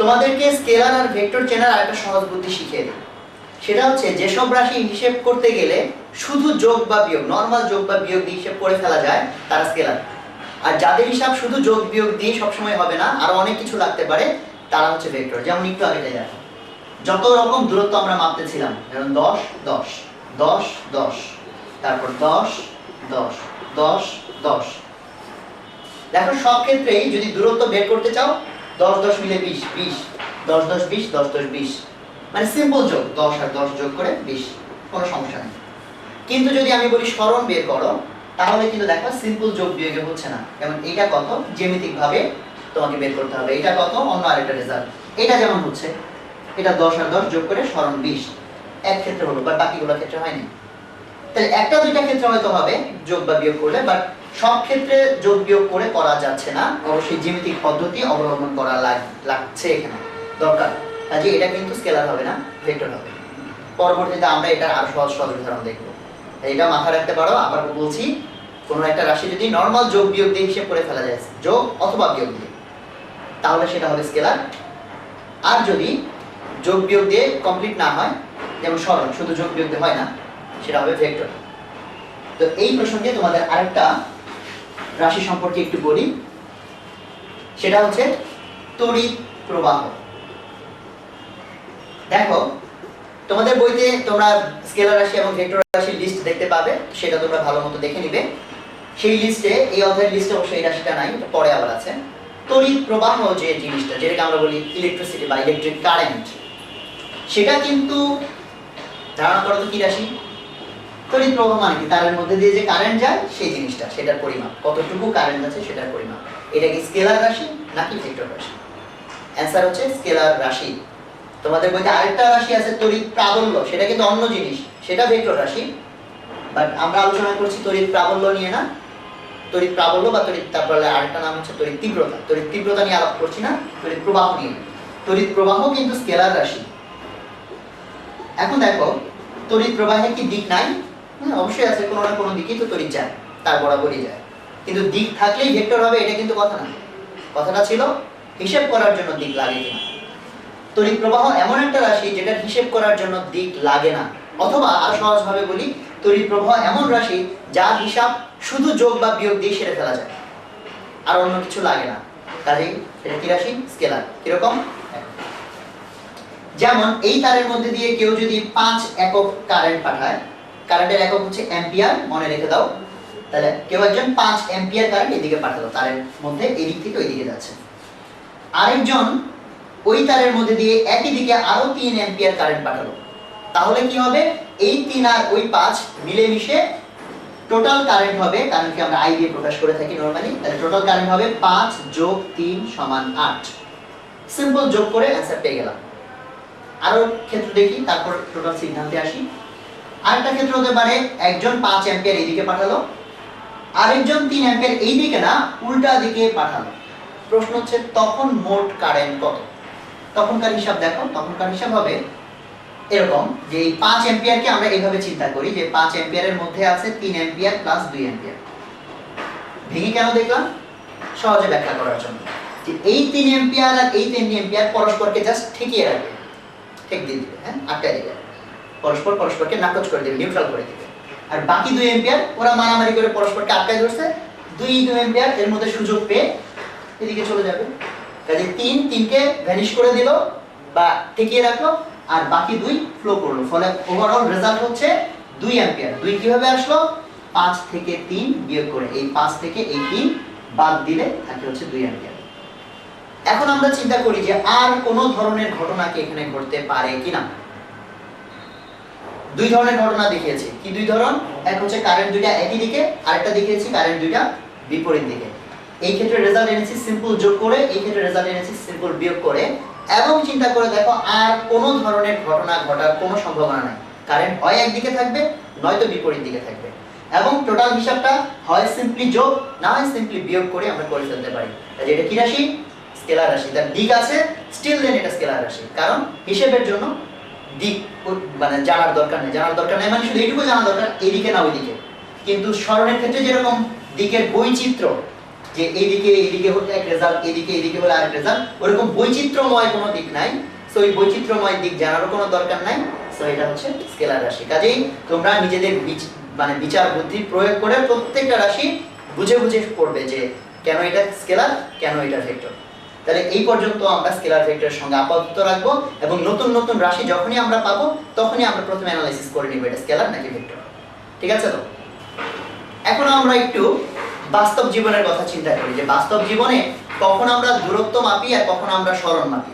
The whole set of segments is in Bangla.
তোমাদেরকে স্কেলার আর ভেক্টর চেনার আরেকটা সহজ বুদ্ধি শিখিয়ে দিই। সেটা হচ্ছে, যেসব রাশি হিসেব করতে গেলে শুধু যোগ বা বিয়োগ নর্মাল যোগ বা বিয়োগ দিয়ে হিসেব করে ফেলা যায়, তারা স্কেলার আর যাদের হিসাব শুধু যোগ বিয়োগ দিয়ে সবসময় হবে না, আরও অনেক কিছু লাগতে পারে, তারা হচ্ছে ভেক্টর। যেমন একটু আগে দেখো। যত রকম দূরত্ব আমরা মাপতেছিলাম যেমন দশ দশ দশ দশ, তারপর দশ দশ দশ দশ। দেখো, সব ক্ষেত্রেই যদি দূরত্ব বের করতে চাও দশ দশ মিলে বিশ বিশ। দশ দশ বিশ, দশ দশ বিশ। মানে সিম্পল যোগ, দশ আর দশ যোগ করে বিশ। কোনো সমস্যা নেই। কিন্তু যদি আমি বলি স্মরণ বের করো, তাহলে কিন্তু দেখো সিম্পল যোগ বিয়োগে হচ্ছে না। যেমন এটা কত? জ্যামিতিক তোমাকে বের করতে হবে। এটা কত? অন্য আরেকটা রেজাল্ট এটা যেমন হচ্ছে, এটা দশ আর দশ যোগ করে স্মরণ বিশ। এক ক্ষেত্রে হলো, বা বাকিগুলো ক্ষেত্রে হয়নি। তাহলে একটা দুইটা ক্ষেত্রে হয়তো হবে, যোগ বা বিয়োগ করলে বাট সব ক্ষেত্রে যোগ বিয়োগ করে করা যাচ্ছে না। অবশ্যই পদ্ধতি অবলম্বন করা লাগছে এখানে। দরকার। কাজে এটা কিন্তু স্কেলার হবে না ভেক্টর হবে। পরবর্তীতে আমরা সহজ সহজ উদাহরণ দেখব। এটা মাথায় রাখতে পারো, আবার বলছি, কোনো একটা রাশি যদি নর্মাল যোগ বিয়োগ দিয়ে হিসেব করে ফেলা যায়, যোগ অথবা বিয়োগ দিয়ে, তাহলে সেটা হবে স্কেলার আর যদি যোগ বিয়োগ দিয়ে কমপ্লিট না হয়, যেমন সরল শুধু যোগ বিয়োগ দিয়ে হয় না সেটা হবে ভেক্টর। তো এই প্রসঙ্গে তোমাদের আরেকটা রাশি সম্পর্কে একটু বলি। সেটা হচ্ছে তড়িৎ প্রবাহ। দেখো, তোমাদের বইতে তোমরা স্কেলার রাশি এবং ভেক্টর রাশির লিস্ট দেখতে পাবে, সেটা তোমরা ভালো মতো দেখে নিবে। সেই লিস্টে এই অধ্যায়ের লিস্টে অবশ্যই এই রাশিটা নাই পরে আবার আছে। তড়িৎ প্রবাহ যে জিনিসটা, যেটাকে আমরা বলি ইলেকট্রিসিটি বা ইলেকট্রিক কারেন্ট সেটা কিন্তু ধারণা করো তো কি রাশি? তড়িৎ প্রবাহ মানে কি? তারের মধ্যে দিয়ে যে কারেন্ট যায়, সেই জিনিসটা, সেটার পরিমাপ। কতটুকু কারেন্ট আছে, সেটার পরিমাপ। এটা কি স্কেলার রাশি নাকি ভেক্টর রাশি? অ্যান্সার হচ্ছে স্কেলার রাশি। তোমাদের বইতে আরেকটা রাশি আছে তড়িৎ প্রাবল্য, সেটা কিন্তু অন্য জিনিস। সেটা ভেক্টর রাশি। বাট আমরা আলোচনা করছি তড়িৎ প্রাবল্য নিয়ে না। তড়িৎ প্রাবল্য বা তড়িৎ, তারপরে আরেকটা নাম হচ্ছে তড়িৎ তীব্রতা। তড়িৎ তীব্রতা নিয়ে আলাপ করছি না, তড়িৎ প্রবাহ নিয়ে। তড়িৎ প্রবাহ কিন্তু স্কেলার রাশি। এখন দেখো, তড়িৎ প্রবাহের কি দিক নাই? হ্যাঁ অবশ্যই আছে, কোনো না কোনো দিকেই তো তড়িৎ যায়, তার বরাবরই যায়। কিন্তু দিক থাকলেই ভেক্টর হবে, এটা কিন্তু কথা না। কথাটা ছিল, হিসেব করার জন্য দিক লাগে কিনা। তড়িৎ প্রবাহ এমন একটা রাশি যেটার হিসেব করার জন্য দিক লাগে না। অথবা আর সহজভাবে বলি, তড়িৎ প্রবাহ এমন রাশি যার হিসাব শুধু যোগ বা বিয়োগ দিয়ে সেরে ফেলা যায়। আর অন্য কিছু লাগে না। কাজেই এটা কি রাশি? স্কেলার। কীরকম? যেমন এই তারের মধ্যে দিয়ে কেউ যদি পাঁচ একক কারেন্ট পাঠায় কারেন্টের একক হচ্ছে অ্যাম্পিয়ার মনে রেখে দাও। তাহলে কেউ একজন পাঁচ অ্যাম্পিয়ার কারেন্ট এদিকে পাঠালো, তারের মধ্যে এদিক থেকে ওই দিকে যাচ্ছে। আরেকজন ওই তারের মধ্যে দিয়ে একই দিকে আরও তিন অ্যাম্পিয়ার কারেন্ট পাঠালো। তাহলে কি হবে? এই তিন আর ওই পাঁচ মিলেমিশে টোটাল কারেন্ট হবে কারেন্টকে আমরা আই দিয়ে প্রকাশ করে থাকি নরমালি তাহলে টোটাল কারেন্ট হবে পাঁচ যোগ তিন সমান আট। সিম্পল যোগ করে অ্যান্সার পেয়ে গেলাম। আরও ক্ষেত্র দেখি, তারপর টোটাল সিদ্ধান্তে আসি। আরেকটা ক্ষেত্র হতে পারে, একজন পাঁচ অ্যাম্পিয়ার এইদিকে পাঠালো, আরেকজন তিন অ্যাম্পিয়ার এই দিকে না, উল্টা দিকে পাঠালো। প্রশ্ন হচ্ছে, তখন মোট কারেন্ট কত? তখনকার হিসাব দেখো, তখনকার হিসাব হবে এরকম যে এই পাঁচ অ্যাম্পিয়ারকে আমরা এইভাবে চিন্তা করি যে পাঁচ অ্যাম্পিয়ারের মধ্যে আছে তিন অ্যাম্পিয়ার প্লাস দুই অ্যাম্পিয়ার। ভেঙে কেন দেখলাম? সহজে ব্যাখ্যা করার জন্য। যে এই তিন অ্যাম্পিয়ার আর এই তিন অ্যাম্পিয়ার পরস্পরকে জাস্ট ঠেকিয়ে রাখবে। ঠেক দিয়ে দিবে হ্যাঁ? আটকায় দিবে। পরস্পর পরস্পরকে নাকচ করে দিবে নিউট্রাল করে দিবে। আর বাকি দুই এম্পিয়ার, ওরা মারামারি করে পরস্পরকে আটকায় ধরছে। দুই দুই এম্পিয়ার এর মধ্যে সুযোগ পেয়ে এদিকে চলে যাবে। কাজে তিন তিনকে ভ্যানিশ করে দিল বা ঠেকিয়ে রাখল, আর বাকি দুই ফ্লো করল। ফলে ওভারঅল রেজাল্ট হচ্ছে দুই অ্যাম্পিয়ার দুই কীভাবে আসলো? পাঁচ থেকে তিন বিয়োগ করে। এই পাঁচ থেকে এই তিন বাদ দিলে থাকে হচ্ছে দুই অ্যাম্পিয়ার এখন আমরা চিন্তা করি যে আর কোনো ধরনের ঘটনা কি এখানে ঘটতে পারে কিনা? দুই ধরনের ঘটনা দেখিয়েছি। কি দুই ধরন? এক হচ্ছে কারেন্ট দুইটা একই দিকে, আরেকটা দেখিয়েছি কারেন্ট দুইটা বিপরীত দিকে। এই ক্ষেত্রে রেজাল্ট এনেছি সিম্পল যোগ করে, এই ক্ষেত্রে রেজাল্ট এনেছি সিম্পল বিয়োগ করে। এবং চিন্তা করে দেখো, আর কোন ধরনের ঘটনা ঘটার কোনো সম্ভাবনা নাই। কারেন্ট হয় একদিকে থাকবে, নয়তো বিপরীত দিকে থাকবে। এবং টোটাল হিসাবটা হয় সিম্পলি যোগ, না হয় সিম্পলি বিয়োগ করে আমরা করে ফেলতে পারি। কাজে এটা কি রাশি? স্কেলার রাশি। তার দিক আছে স্টিল দেন এটা স্কেলার রাশি। কারণ হিসেবের জন্য দিক মানে জানার দরকার নেই। জানার দরকার নেই মানে শুধু এইটুকু দরকার এদিকে না ওইদিকে। কিন্তু স্মরণের ক্ষেত্রে যেরকম দিকের বৈচিত্র্য, যে হলে এক রেজাল্ট এইদিকে এইদিকে হলে আরেক রেজাল্ট ওরকম বৈচিত্র্যময় কোনো দিক নাই। সো বৈচিত্র্যময় দিক জানারও কোনো দরকার নাই। সো এটা হচ্ছে স্কেলার রাশি। কাজেই তোমরা নিজেদের মানে বিচার বুদ্ধি প্রয়োগ করে প্রত্যেকটা রাশি বুঝে বুঝে পড়বে যে কেন এটা স্কেলার, কেন এটা ভেক্টর। তাহলে এই পর্যন্ত আমরা স্কেলার ভেক্টরের সঙ্গে আপাতত রাখব এবং নতুন নতুন রাশি যখনই আমরা পাবো, তখনই আমরা প্রথমে অ্যানালাইসিস করে নিব এটা স্কেলার নাকি ভেক্টর। ঠিক আছে তো? এখন আমরা একটু বাস্তব জীবনের কথা চিন্তা করি, যে বাস্তব জীবনে কখন আমরা দূরত্ব মাপি আর কখন আমরা স্মরণ মাপি।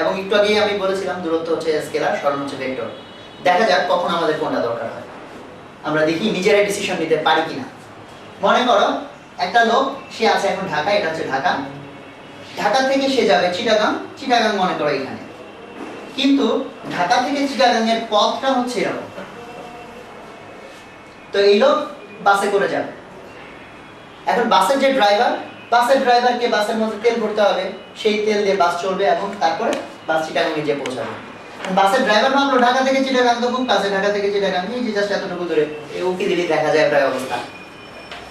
এবং একটু আগেই আমি বলেছিলাম দূরত্ব হচ্ছে স্কেলার স্মরণ হচ্ছে ভেক্টর। দেখা যাক কখন আমাদের কোনটা দরকার হয়। আমরা দেখি নিজেরাই ডিসিশন নিতে পারি কিনা। মনে করো, একটা লোক, সে আছে এখন ঢাকা, এটা হচ্ছে ঢাকা। ঢাকা থেকে সে যাবে চিটাগাং চিটাগাং মনে করো এখানে। কিন্তু ঢাকা থেকে চিটাগাং এর পথটা হচ্ছে এরকম। তো এই লোক বাসে করে যাবে। এখন বাসের যে ড্রাইভার, বাসের ড্রাইভারকে বাসের মধ্যে তেল ভরতে হবে। সেই তেল দিয়ে বাস চলবে এবং তারপরে বাস চিটাগাং গিয়ে পৌঁছাবে। বাসের ড্রাইভার ভাবলো, ঢাকা থেকে চিটাগাং তো খুব কাছে, ঢাকা থেকে চিটাগাং। এই যে জাস্ট এতটুকু দূরে উকি দিলেই দেখা যায় প্রায় অবস্থা।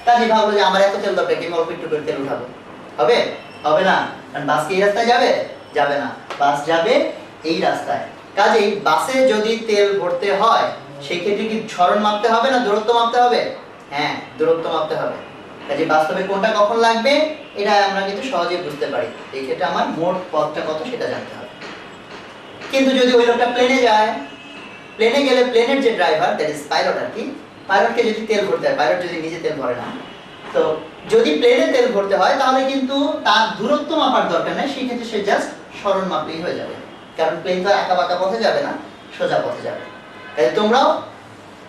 কাজে ভাবলো যে, আমার এত তেল দরকার, কি অল্প একটু করে তেল উঠাবো? হবে? হবে না। কারণ বাস কি এই রাস্তায় যাবে? যাবে না। বাস যাবে এই রাস্তায়। কাজেই বাসে যদি তেল ভরতে হয় সেই ক্ষেত্রে কি স্মরণ মাপতে হবে না দূরত্ব মাপতে হবে? হ্যাঁ দূরত্ব মাপতে হবে। কাজে বাস্তবে কোনটা কখন লাগবে, এটা আমরা কিন্তু সহজেই বুঝতে পারি। এই ক্ষেত্রে আমার মোট পথটা কত সেটা জানতে হবে। কিন্তু যদি ওই লোকটা প্লেনে যায় প্লেনে গেলে প্লেনের যে ড্রাইভার দ্যাট ইজ পাইলট আর কি পাইলটকে যদি তেল ভরতে হয় পাইলট যদি নিজে তেল ভরে না তো যদি প্লেনে তেল ভরতে হয়, তাহলে কিন্তু তার দূরত্ব মাপার দরকার নেই সেই ক্ষেত্রে সে জাস্ট স্মরণ মাপলেই হয়ে যাবে। কারণ প্লেন তো আঁকা বাঁকা পথে যাবে না, সোজা পথে যাবে। তাই তোমরাও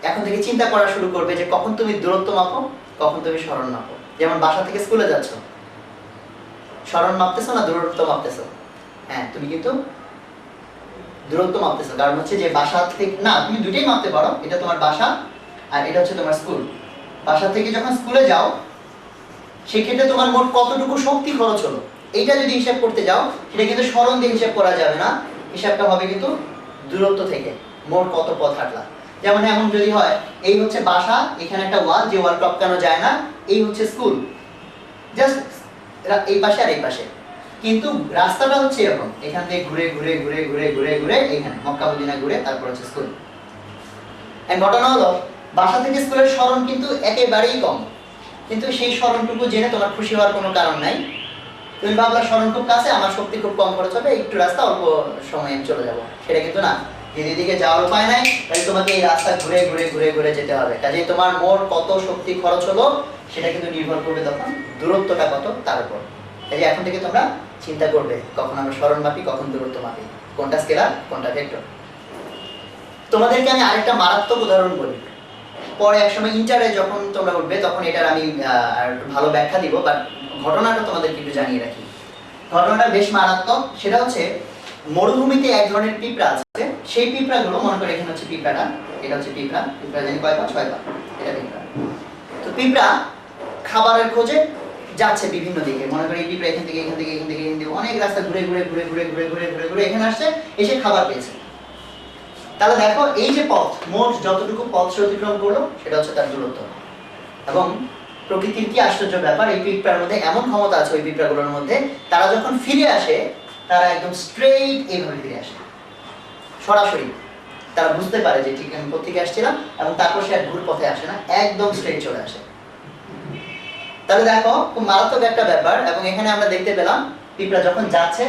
এখন থেকে চিন্তা করা শুরু করবে যে কখন তুমি দূরত্ব মাপো, কখন তুমি স্মরণ মাপো। যেমন বাসা থেকে স্কুলে যাচ্ছ। স্মরণ মাপতেছো না, দূরত্ব মাপতেছো? হ্যাঁ তুমি কিন্তু দূরত্ব মাপতেছো। কারণ হচ্ছে যে বাসা থেকে না, তুমি দুটোই মাপতে পারো। এটা তোমার বাসা আর এটা হচ্ছে তোমার স্কুল বাসা থেকে যখন স্কুলে যাও, সেক্ষেত্রে তোমার মোট কতটুকু শক্তি খরচ হলো? এইটা যদি হিসাব করতে যাও, সেটা কিন্তু স্মরণ দিয়ে হিসাব করা যাবে না। হিসাবটা হবে কিন্তু দূরত্ব থেকে, মোট কত পথ হাঁটলা। যেমন এমন যদি হয়, এই হচ্ছে বাসা, এখানে একটা ওয়াল, যে ওয়াল টপকানো যায় না, এই হচ্ছে স্কুল। জাস্ট এই পাশে আর এই পাশে। কিন্তু রাস্তাটা হচ্ছে এরকম, এখান থেকে ঘুরে ঘুরে ঘুরে ঘুরে ঘুরে ঘুরে এখানে মক্কা মদিনা ঘুরে তারপর হচ্ছে স্কুল। ঘটনা হলো বাসা থেকে স্কুলের স্মরণ কিন্তু একেবারেই কম। কিন্তু সেই স্মরণটুকু জেনে তোমার খুশি হওয়ার কোনো কারণ নাই। তুমি ভাবলা স্মরণ খুব কাছে, আমার শক্তি খুব কম খরচ হবে, একটু রাস্তা, অল্প সময়ে চলে যাব। সেটা কিন্তু না। যদি এদিকে যাওয়ার উপায় নাই, তাহলে তোমাকে এই রাস্তা ঘুরে ঘুরে ঘুরে ঘুরে যেতে হবে। কাজেই তোমার মোট কত শক্তি খরচ হলো, সেটা কিন্তু নির্ভর করবে তখন দূরত্বটা কত তার উপর। কাজে এখন থেকে তোমরা চিন্তা করবে, কখন আমরা স্মরণ মাপি, কখন দূরত্ব মাপি। কোনটা স্কেলার, কোনটা ভেক্টর? তোমাদেরকে আমি আরেকটা মারাত্মক উদাহরণ বলি। পরে একসময় ইন্টারে যখন তোমরা উঠবে, তখন এটার আমি ভালো ব্যাখ্যা দিব বাট ঘটনাটা তোমাদেরকে একটু জানিয়ে রাখি। ঘটনাটা বেশ মারাত্মক। সেটা হচ্ছে, মরুভূমিতে এক ধরনের পিঁপড়া আছে। সেই পিঁপড়াগুলো, মনে করে এখানে হচ্ছে পিঁপড়াটা, এটা হচ্ছে পিঁপড়া। পিঁপড়া জানি কয় পা? ছয় পা। এটা পিঁপড়া। তো পিঁপড়া খাবারের খোঁজে যাচ্ছে বিভিন্ন দিকে। মনে করি পিঁপড়া এখান থেকে এখান থেকে এখান থেকে এখান থেকে, অনেক রাস্তা ঘুরে ঘুরে ঘুরে ঘুরে ঘুরে ঘুরে ঘুরে ঘুরে এখানে আসছে, এসে খাবার পেয়েছে। তাহলে দেখো, এই যে পথ, মোট যতটুকু পথ সে অতিক্রম করল, সেটা হচ্ছে তার দূরত্ব। এবং প্রকৃতির কি আশ্চর্য ব্যাপার, এই পিঁপড়ার মধ্যে এমন ক্ষমতা আছে, ওই পিঁপড়াগুলোর মধ্যে, তারা যখন ফিরে আসে, তারা একদম স্ট্রেইট এইভাবে ফিরে আসে। সরাসরি, তারা বুঝতে পারে যে ঠিক আমি কোথেকে আসছিলাম, এবং তারপর সে আর ভুল পথে আসে না, একদম স্ট্রেইট চলে আসে। তাহলে দেখো, খুব মারাত্মক একটা ব্যাপার, এবং এখানে আমরা দেখতে পেলাম, পিঁপড়া যখন যাচ্ছে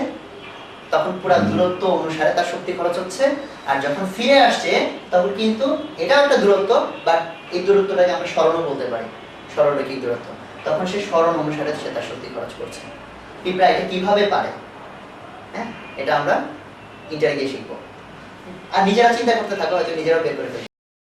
তখন পুরো দূরত্ব অনুসারে তার শক্তি খরচ হচ্ছে। আর যখন ফিরে আসছে তখন কিন্তু এটা একটা দূরত্ব বা এই দূরত্বটাকে আমরা স্মরণও বলতে পারি। সরলরেখিক দূরত্ব। তখন সে স্মরণ অনুসারে সে তার শক্তি খরচ করছে। পিঁপড়া এটা কীভাবে পারে? হ্যাঁ? এটা আমরা ইন্টারে গিয়ে শিখব। আর নিজেরা চিন্তা করতে থাকো হয়তো নিজেরাও বের করে